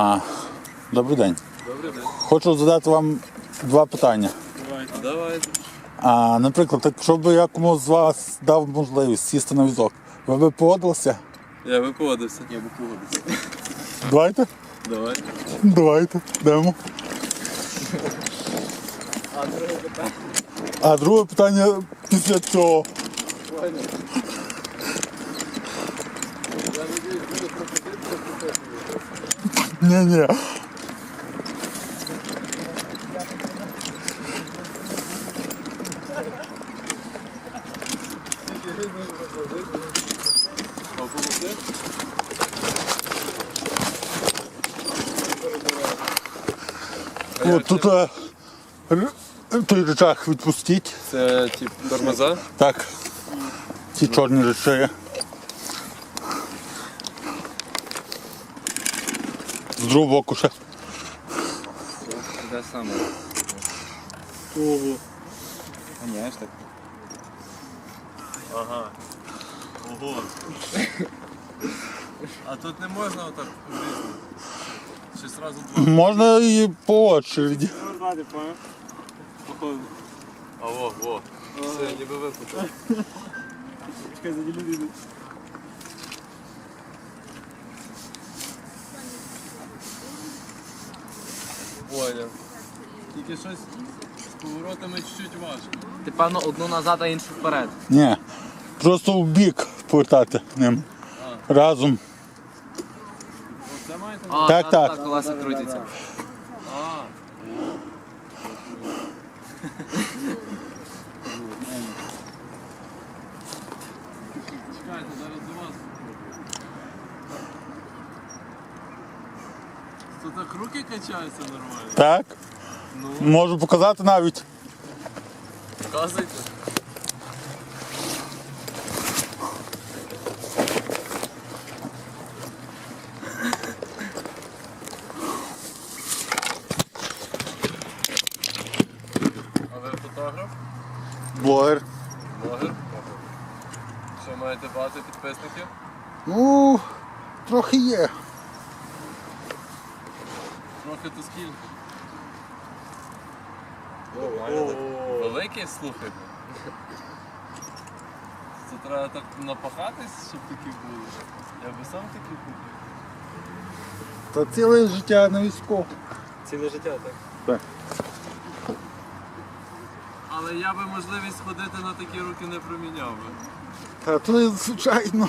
А, добрий день. Добрий день. Хочу задати вам два питання. Давайте. Давайте. А, наприклад, якщо б я комусь з вас дав можливість сісти на візок, ви б погодилися? Я би погодився. Я би погодився. Давайте? Давай. Давайте, йдемо. А друге питання після цього. Ні, ні. Допомогти? От тут е, р- той речах відпустіть. Це тип тормоза. Так. Ці чорні речі. З другого боку ще. Де саме? Ого. Конечно. Ага. Ого. А тут не можна отак влізти? Чи зразу два? Можна і по очереді. Знати, понял? Походу. А во, во. Все, ніби випутав. Чекай, заділю відео. Поняв. Тільки щось з поворотами чуть-чуть важко. Ти певно одну назад, а іншу вперед. Ні. Просто в бік повертати ним. Разом. Оце маєте? А, Так, та- так. та, колеса крутяться. А. Чекайте, зараз до вас. Це так руки качаються нормально. Так. Ну, Можу показати навіть. показуйте. А ви фотограф? Блогер. Блогер? Що маєте багато підписників? Ну, трохи є. Трохи то скільки. Великий слухайте. Це треба так напахатись, щоб такі були. Я би сам такі купив. Та ціле життя на війську. Ціле життя, так? Так. Але я би можливість ходити на такі руки не проміняв би. Та то звичайно.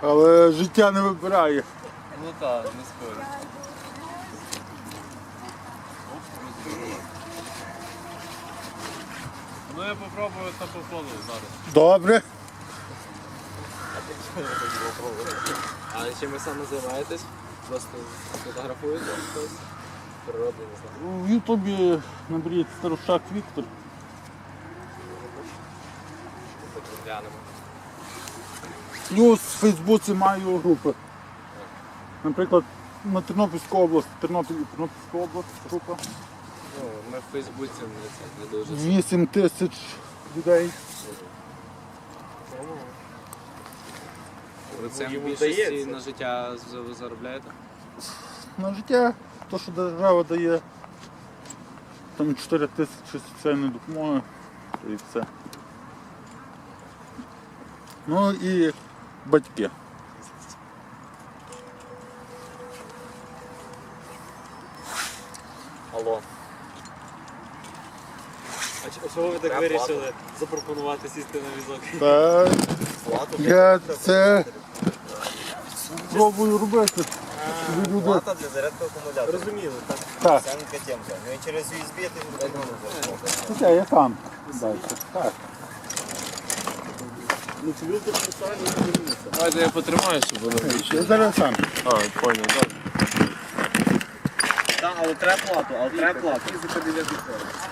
Але життя не вибирає. Ну так, не спорю. Я попробую та пофолу зараз. Добре. А чим ви саме займаєтесь? Просто фотографуєте щось? Природне, не знаю. В Ютубі наберіть старушак Віктор. Потім глянемо. Плюс в Фейсбуці маю групи. Наприклад, на Тернопільську область, Тернопіль, Тернопільська область група. Ну, ми в Фейсбуці не, дуже. 8 тисяч людей. Ви цим Йому більшості на життя заробляєте? На життя, то, що держава дає там 4 тисячі соціальної допомоги, то і все. Ну і батьки. Чого ви так вирішили запропонувати сісти на візок? Та я це пробую робити. Плата для зарядки акумулятора. Розуміло, так. Так, темка. Ну і через USB ти не хоча я сам. Далі. Так. Ну, цивілка спеціально звернуться. Давайте я потримаю, щоб воно більше. Я зараз сам. А, понял, добре. Так, але треба плату, але треба плату. Фізика 9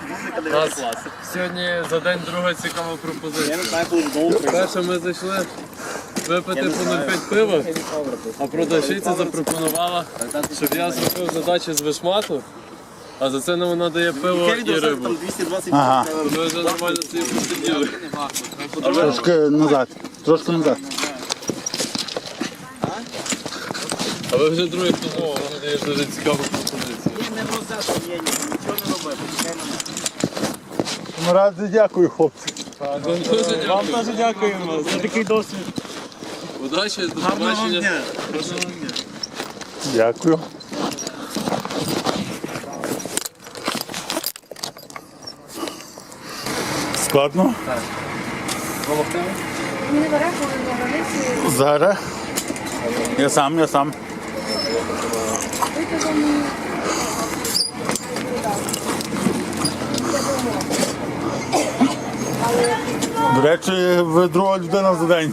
Фізика 9 клас. Сьогодні за день друга цікава Я пропозиція. не знаю, коли вдома. Перше ми зайшли випити по 0,5 пива, а продавщиця запропонувала, щоб я зробив задачі з вишмату, а за це нам вона дає пиво і рибу. там 220 Ага. Ми вже нормально собі посиділи. Трошки назад. Трошки назад. А ви вже другий позов, надаєш дуже цікаву є, нічого не робити. ще не Наразі дякую, хлопці. Вам теж дякуємо за такий досвід. Удачі, до побачення. Дякую. Складно? Ми не беремо на. Зараз. Я сам, я сам. До речі, ви друга людина за день.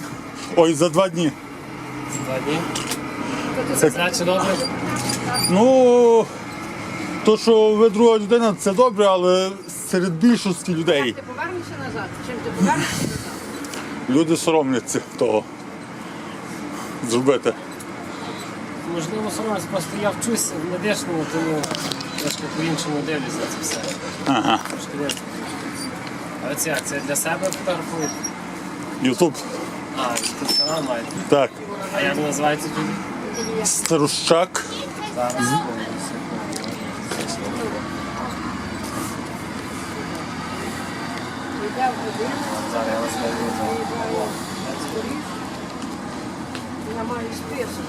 Ой, за два дні. За Два дні. Це- Значить, добре. Ну, то, що ви друга людина, це добре, але серед більшості людей Ти повернешся назад. Чим ти повернешся назад? люди соромляться того зробити. Можливо, соромлюсь, просто я вчусь в медичному, тому трошки по-іншому дивлюся це все. Ага. Трошки дивлюся. Це як? Це для себе фотографують? Ютуб. А, тут канал маєте. Так. А як називається тут? Старущак. Зараз. Зараз я вас знайду. скоріш. Я список.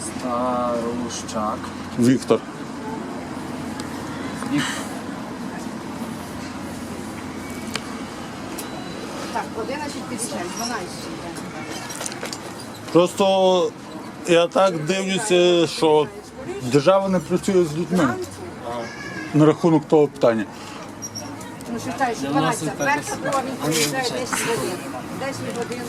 Старущак. Віктор. Так, 11.50, 12. Просто я так дивлюся, що держава не працює з людьми на рахунок того питання. Ну, считай, що 12. Перша друга він приїжджає 10 годин. 10 годин.